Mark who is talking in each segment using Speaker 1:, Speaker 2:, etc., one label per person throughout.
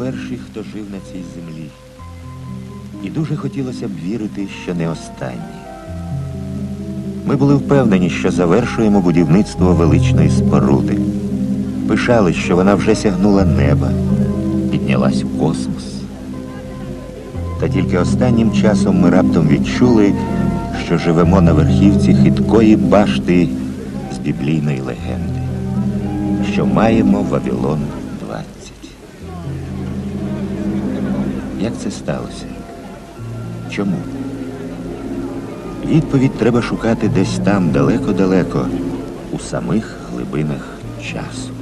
Speaker 1: перший, хто жив на цій землі. І дуже хотілося б вірити, що не останній. Ми були впевнені, що завершуємо будівництво величної споруди. Пишали, що вона вже сягнула неба, піднялась у космос. Та тільки останнім часом ми раптом відчули, що живемо на верхівці хиткої башти з біблійної легенди, що маємо Вавилон Як це сталося? Чому? Відповідь треба шукати десь там, далеко-далеко, у самих глибинах часу.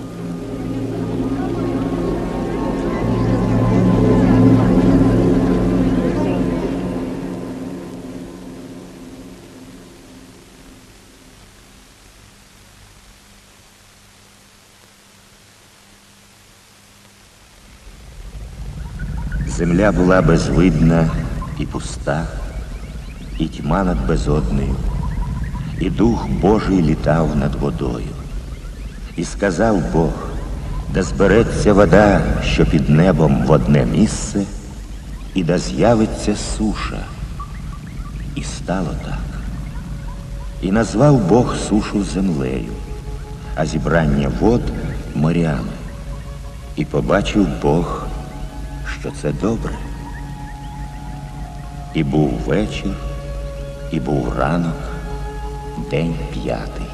Speaker 1: Земля була безвидна і пуста, і тьма над безоднею, і дух Божий літав над водою. І сказав Бог, да збереться вода, що під небом в одне місце, і да з'явиться суша. І стало так. І назвав Бог сушу землею, а зібрання вод морями. І побачив Бог, що це добре. І був вечір, і був ранок, день п'ятий.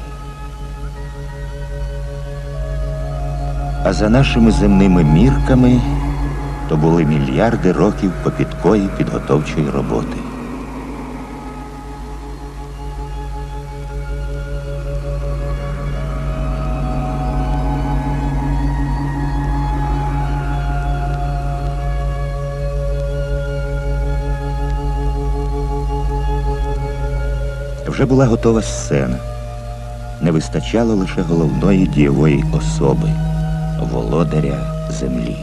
Speaker 1: А за нашими земними мірками то були мільярди років попідкої підготовчої роботи. Вже була готова сцена. Не вистачало лише головної дієвої особи володаря землі.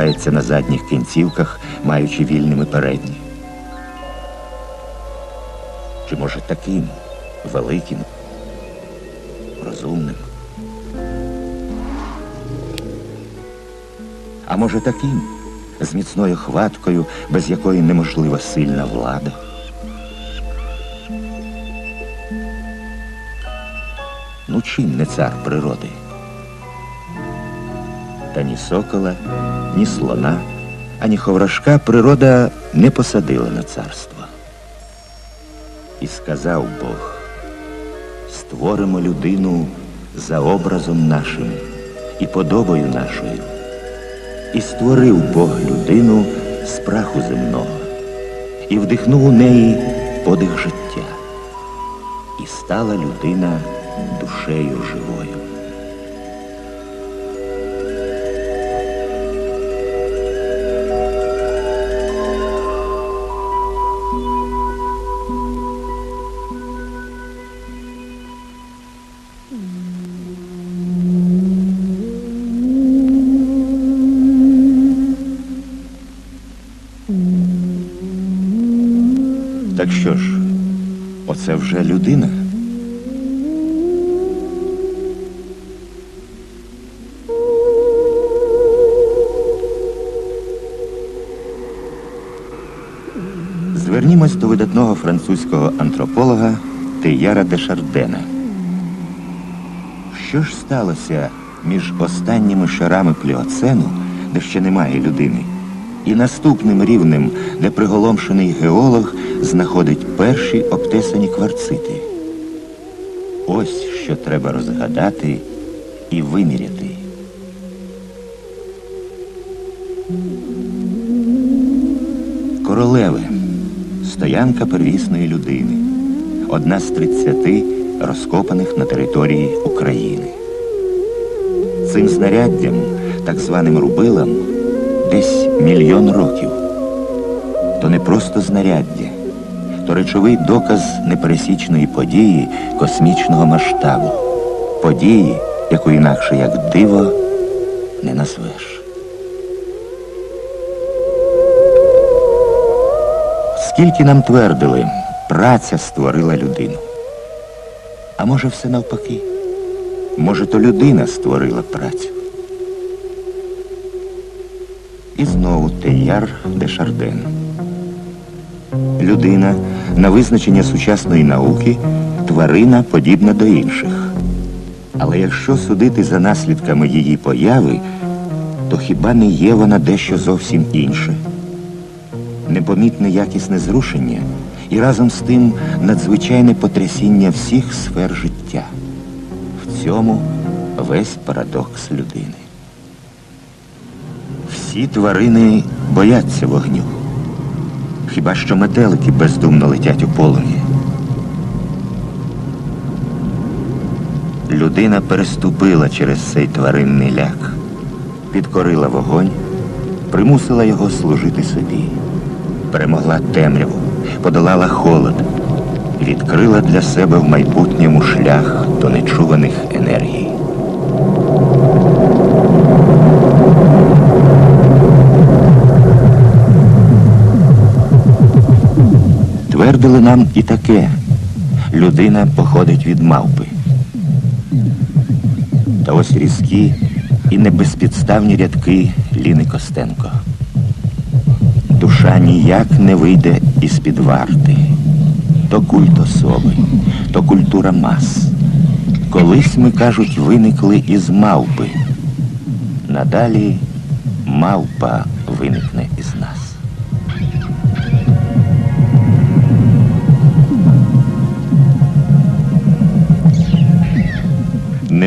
Speaker 1: Хутко на задніх кінцівках, маючи вільними передні? Чи може таким великим, розумним? А може таким, з міцною хваткою, без якої неможлива сильна влада? Ну чим не цар природи? Та ні сокола, ні слона, ані ховрашка природа не посадила на царство. І сказав Бог, створимо людину за образом нашим і подобою нашою. І створив Бог людину з праху земного, і вдихнув у неї подих життя, і стала людина душею живою. Оце вже людина? Звернімось до видатного французького антрополога Теяра де Шардена. Що ж сталося між останніми шарами пліоцену, де ще немає людини, і наступним рівнем, де приголомшений геолог знаходить перші обтесані кварцити? Ось що треба розгадати і виміряти. Королеви, стоянка первісної людини, одна з 30 розкопаних на території України. Цим знаряддям, так званим рубилам, десь мільйон років. То не просто знаряддя, то речовий доказ непересічної події космічного масштабу, події, яку інакше як диво не назвеш. Скільки нам твердили, праця створила людину. А може, все навпаки? Може, то людина створила працю. І знову Теяр де Шарден. Людина на визначення сучасної науки тварина подібна до інших. Але якщо судити за наслідками її появи, то хіба не є вона дещо зовсім інше? Непомітне якісне зрушення і разом з тим надзвичайне потрясіння всіх сфер життя. В цьому весь парадокс людини. Всі тварини бояться вогню. Хіба що метелики бездумно летять у полум'ї. Людина переступила через цей тваринний ляк, підкорила вогонь, примусила його служити собі, перемогла темряву, подолала холод, відкрила для себе в майбутньому шлях до нечуваних енергій. Твердили нам і таке. Людина походить від мавпи. Та ось різкі і небезпідставні рядки Ліни Костенко. Душа ніяк не вийде із-під варти. То культ особи, то культура мас. Колись ми, кажуть, виникли із мавпи. Надалі мавпа виникне із нас.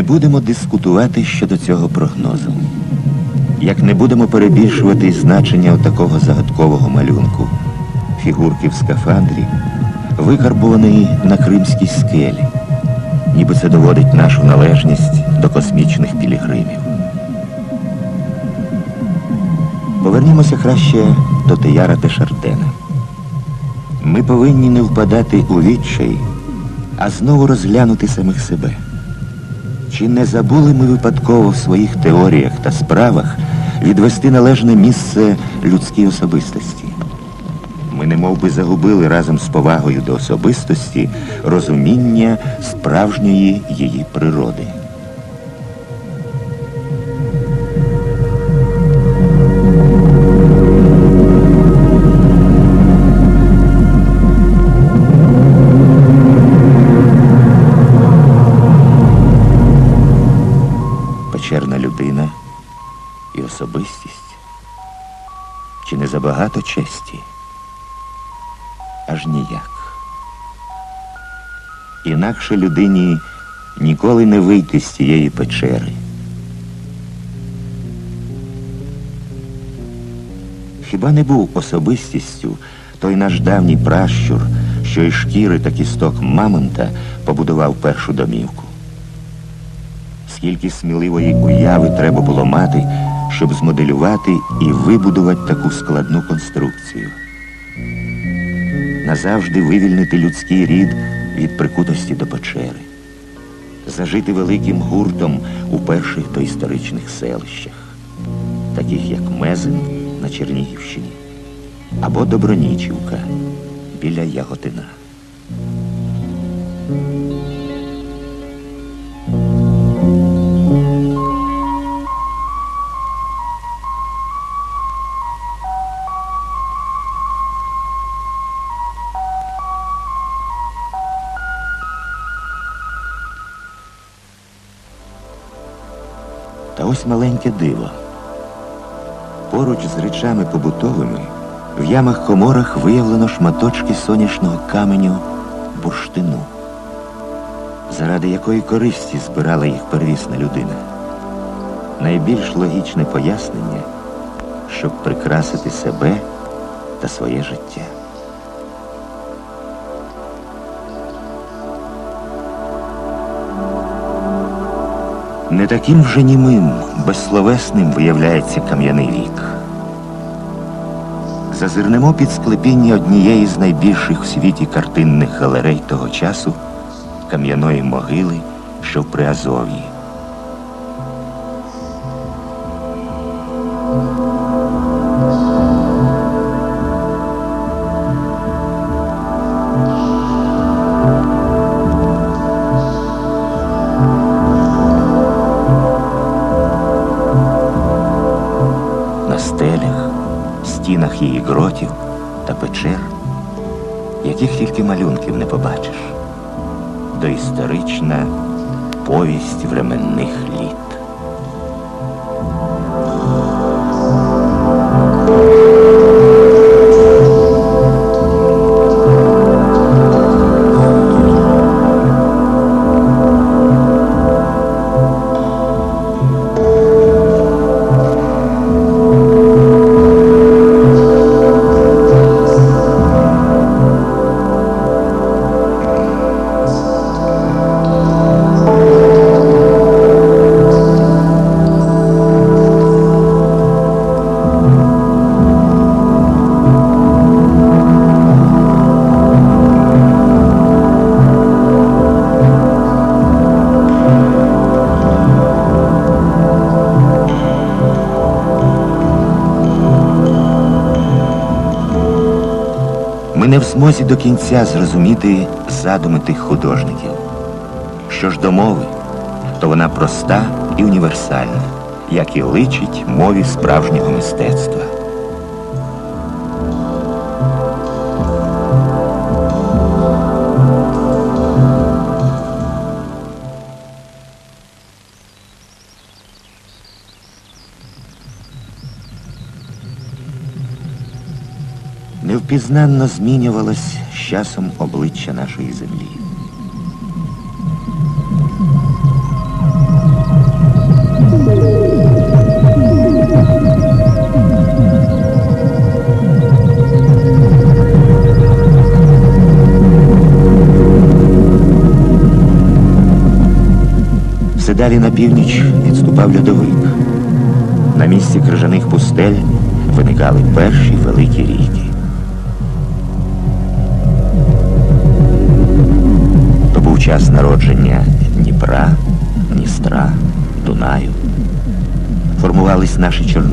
Speaker 1: Будемо дискутувати щодо цього прогнозу. Як не будемо перебільшувати значення такого загадкового малюнку, фігурки в скафандрі, викарбованої на кримській скелі, ніби це доводить нашу належність до космічних пілігримів. Повернімося краще до Теяра Дешардена. Ми повинні не впадати у відчай, а знову розглянути самих себе. Чи не забули ми випадково в своїх теоріях та справах відвести належне місце людській особистості? Ми немов би загубили разом з повагою до особистості розуміння справжньої її природи. Забагато честі? Аж ніяк. Інакше людині ніколи не вийти з цієї печери. Хіба не був особистістю той наш давній пращур, що із шкіри та кісток мамонта побудував першу домівку? Скільки сміливої уяви треба було мати, щоб змоделювати і вибудувати таку складну конструкцію. Назавжди вивільнити людський рід від прикутості до печери, зажити великим гуртом у перших доісторичних селищах, таких як Мезин на Чернігівщині або Добронічівка біля Яготина. Ось маленьке диво. Поруч з речами побутовими в ямах коморах виявлено шматочки сонячного каменю бурштину, заради якої користі збирала їх первісна людина. Найбільш логічне пояснення, щоб прикрасити себе та своє життя. Не таким вже німим, безсловесним виявляється кам'яний вік. Зазирнемо під склепіння однієї з найбільших у світі картинних галерей того часу кам'яної могили, що в Приазов'ї. Стінах її гротів та печер, яких тільки малюнків не побачиш. Доісторична повість временних літ. Змозі до кінця зрозуміти задуми тих художників. Що ж до мови, то вона проста і універсальна, як і личить мові справжнього мистецтва. Невпізнанно змінювалось з часом обличчя нашої землі. Все далі на північ відступав льодовик. На місці крижаних пустель виникали перші великі ріки. Час народження Дніпра, Дністра, Дунаю. Формувались наші чорноземи,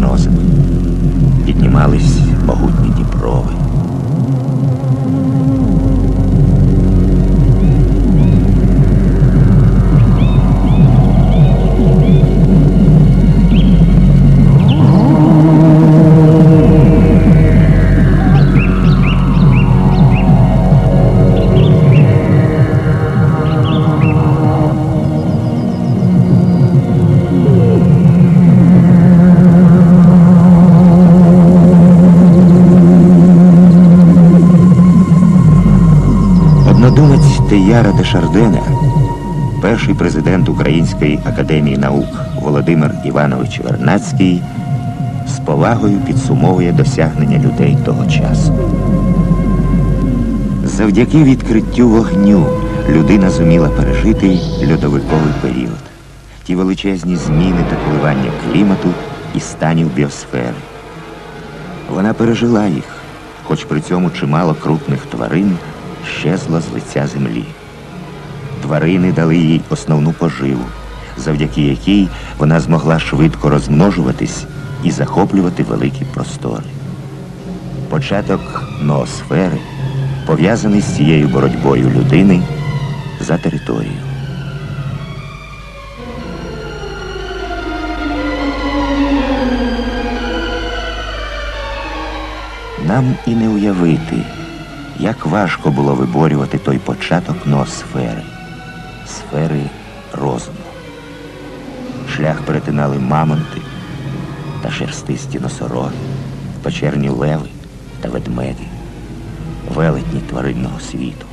Speaker 1: Теяра де Шардена, перший президент Української академії наук Володимир Іванович Вернацький з повагою підсумовує досягнення людей того часу. Завдяки відкриттю вогню людина зуміла пережити льодовиковий період, ті величезні зміни та коливання клімату і станів біосфери. Вона пережила їх, хоч при цьому чимало крупних тварин щезло з лиця землі. Тварини дали їй основну поживу, завдяки якій вона змогла швидко розмножуватись і захоплювати великі простори. Початок ноосфери пов'язаний з цією боротьбою людини за територію. Нам і не уявити, як важко було виборювати той початок ноосфери, сфери розуму. Шлях перетинали мамонти та шерстисті носороги, печерні леви та ведмеді, велетні тваринного світу.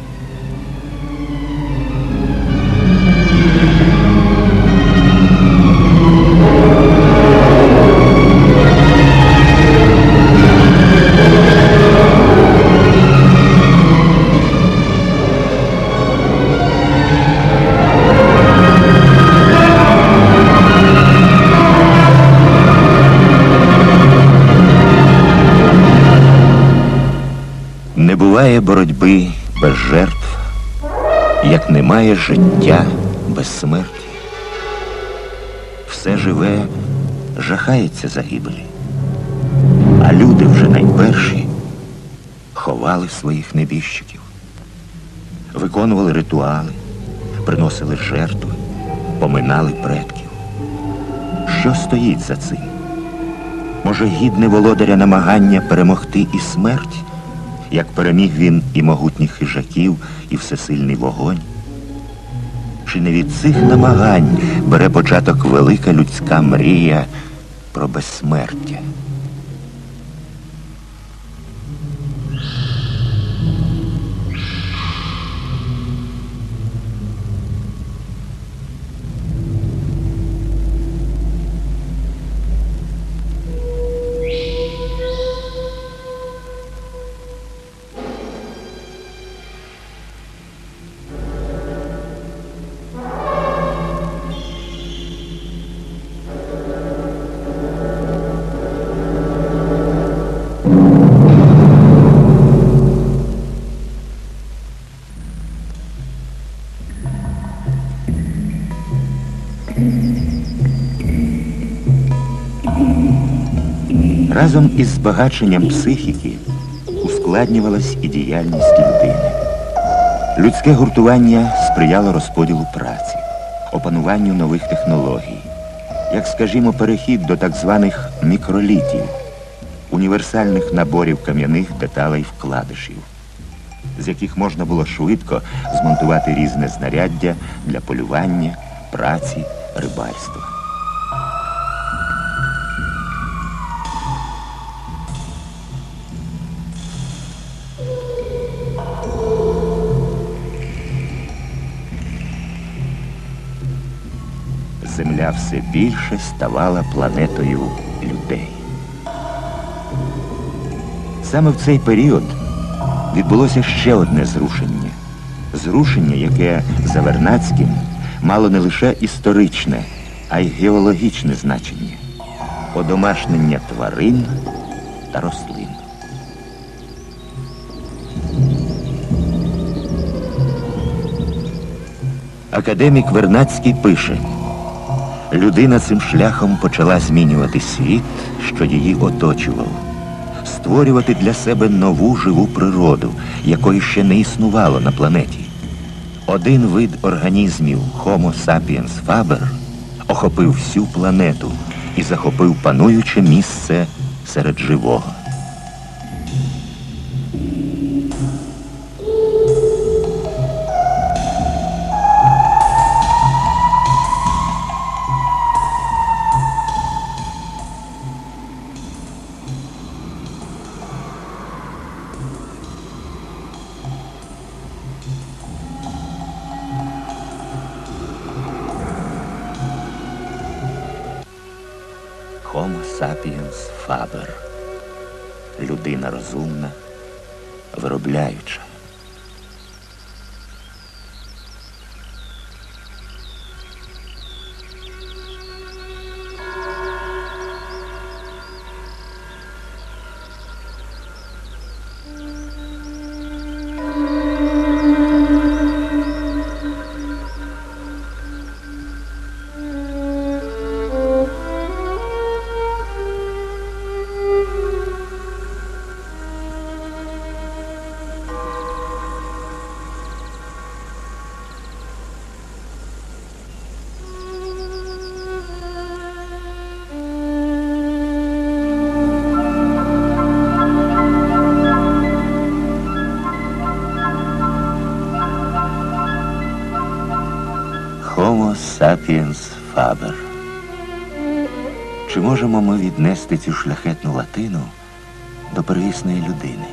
Speaker 1: Немає життя без смерті. Все живе жахається загибелі, а люди вже найперші ховали своїх небіжчиків, виконували ритуали, приносили жертви, поминали предків. Що стоїть за цим? Може, гідне володаря намагання перемогти і смерть, як переміг він і могутніх хижаків, і всесильний вогонь? Чи не від цих намагань бере початок велика людська мрія про безсмертя? Разом із збагаченням психіки ускладнювалась і діяльність людини. Людське гуртування сприяло розподілу праці, опануванню нових технологій, як, скажімо, перехід до так званих мікролітів, універсальних наборів кам'яних деталей вкладишів, з яких можна було швидко змонтувати різне знаряддя для полювання, праці, рибальства. Земля все більше ставала планетою людей. Саме в цей період відбулося ще одне зрушення. Зрушення, яке за Вернацьким мало не лише історичне, а й геологічне значення одомашнення тварин та рослин. Академік Вернацький пише, людина цим шляхом почала змінювати світ, що її оточував, створювати для себе нову живу природу, якої ще не існувало на планеті. Один вид організмів Homo sapiens faber охопив всю планету і захопив пануюче місце серед живого. Ми віднести цю шляхетну латину до первісної людини?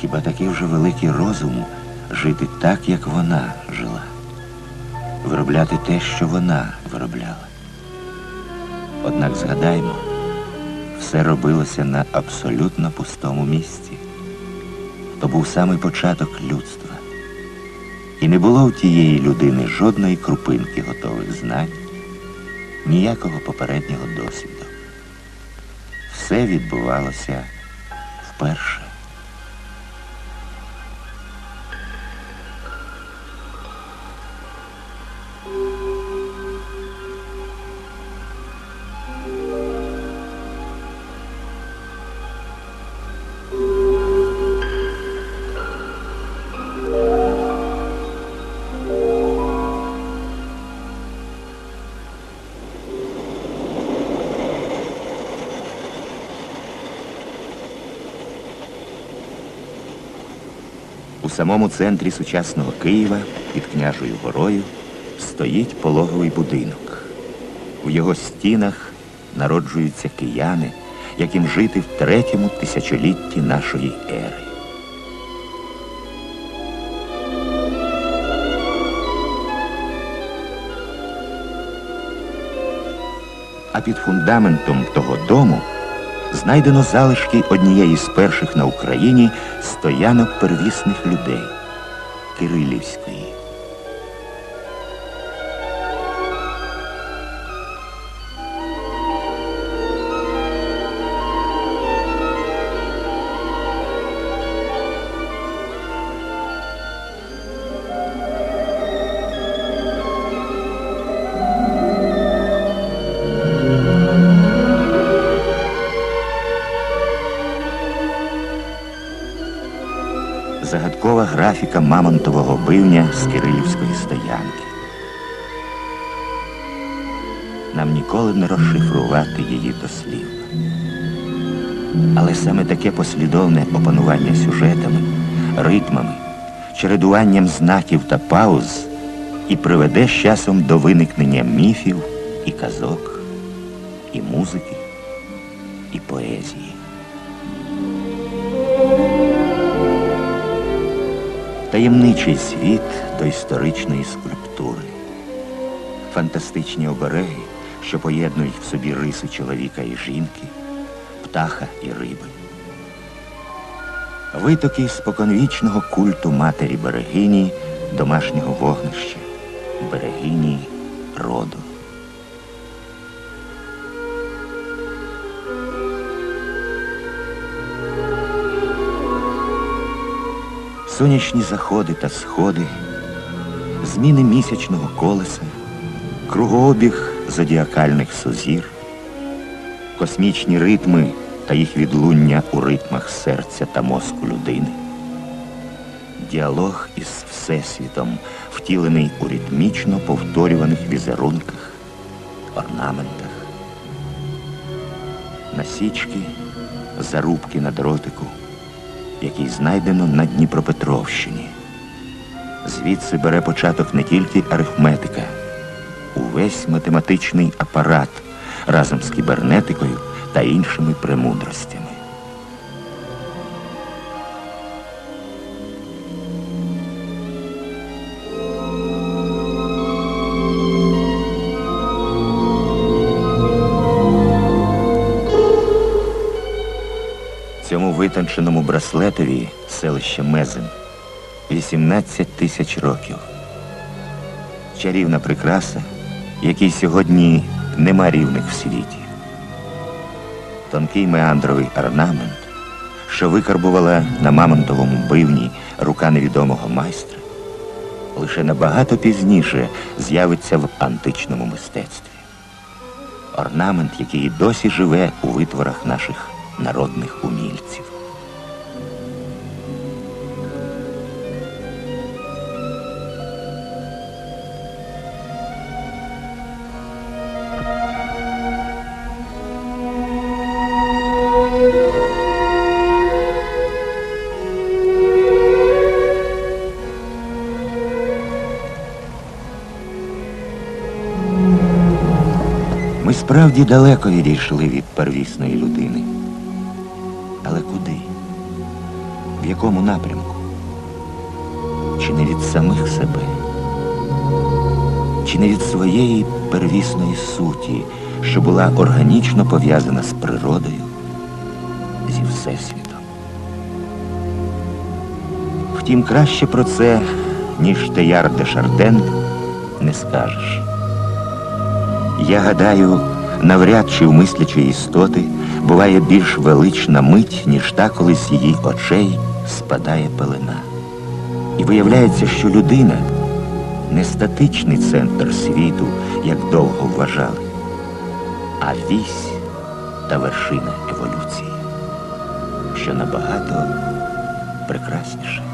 Speaker 1: Хіба такий вже великий розум жити так, як вона жила, виробляти те, що вона виробляла? Однак згадаймо, все робилося на абсолютно пустому місці. То був самий початок людства. І не було в тієї людини жодної крупинки готових знань, ніякого попереднього досвіду. Все відбувалося вперше. У самому центрі сучасного Києва під княжою горою стоїть пологовий будинок. У його стінах народжуються кияни, яким жити в третьому тисячолітті нашої ери. А під фундаментом того дому знайдено залишки однієї з перших на Україні стоянок первісних людей Кирилівської. Графіка мамонтового бивня з Кирилівської стоянки. Нам ніколи не розшифрувати її дослівно. Але саме таке послідовне опанування сюжетами, ритмами, чередуванням знаків та пауз і приведе з часом до виникнення міфів і казок, і музики, і поезії. Таємничий світ до історичної скульптури, фантастичні обереги, що поєднують в собі риси чоловіка і жінки, птаха і риби. Витоки споконвічного культу матері берегині, домашнього вогнища, берегині роду. Сонячні заходи та сходи, зміни місячного колеса, кругообіг зодіакальних сузір, космічні ритми та їх відлуння у ритмах серця та мозку людини, діалог із Всесвітом, втілений у ритмічно повторюваних візерунках, орнаментах, насічки, зарубки на дротику який знайдено на Дніпропетровщині. Звідси бере початок не тільки арифметика, увесь математичний апарат разом з кібернетикою та іншими премудростями. Витонченому браслетові селище Мезин 18 тисяч років. Чарівна прикраса, якій сьогодні нема рівних в світі. Тонкий меандровий орнамент, що викарбувала на мамонтовому бивні рука невідомого майстра, лише набагато пізніше з'явиться в античному мистецтві. Орнамент, який досі живе у витворах наших народних умільців. Справді далеко відійшли від первісної людини. Але куди? В якому напрямку? Чи не від самих себе? Чи не від своєї первісної суті, що була органічно пов'язана з природою, зі Всесвітом? Втім, краще про це, ніж Теяр де Шарден, не скажеш. Я гадаю, навряд чи в мислячої істоти буває більш велична мить, ніж та, коли з її очей спадає пелена. І виявляється, що людина не статичний центр світу, як довго вважали, а вісь та вершина еволюції, що набагато прекрасніше.